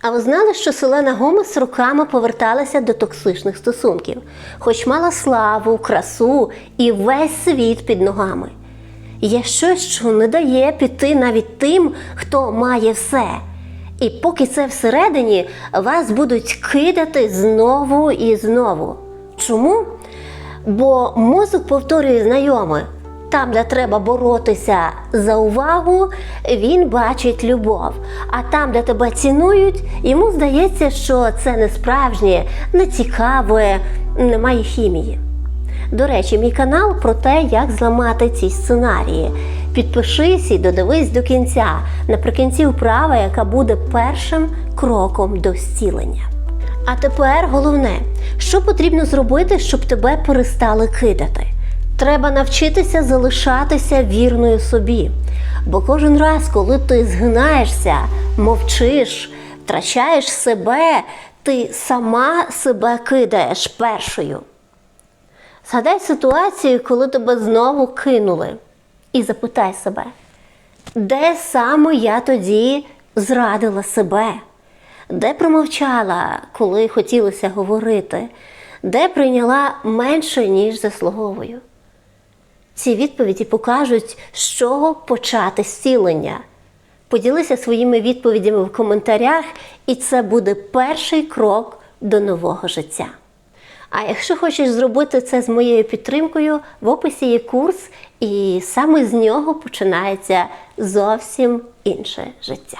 А ви знали, що Селена Гомес роками поверталася до токсичних стосунків, хоч мала славу, красу і весь світ під ногами. Є щось, що не дає піти навіть тим, хто має все. І поки це всередині, вас будуть кидати знову і знову. Чому? Бо мозок повторює знайоме. Там, де треба боротися за увагу, він бачить любов. А там, де тебе цінують, йому здається, що це не справжнє, не цікаве, немає хімії. До речі, мій канал про те, як зламати ці сценарії. Підпишись і додивись до кінця. Наприкінці вправа, яка буде першим кроком до зцілення. А тепер головне, що потрібно зробити, щоб тебе перестали кидати. Треба навчитися залишатися вірною собі. Бо кожен раз, коли ти згинаєшся, мовчиш, втрачаєш себе, ти сама себе кидаєш першою. Згадай ситуацію, коли тебе знову кинули, і запитай себе, де саме я тоді зрадила себе? Де промовчала, коли хотілося говорити, де прийняла менше, ніж заслуговую? Ці відповіді покажуть, з чого почати зцілення. Поділися своїми відповідями в коментарях, і це буде перший крок до нового життя. А якщо хочеш зробити це з моєю підтримкою, в описі є курс, і саме з нього починається зовсім інше життя.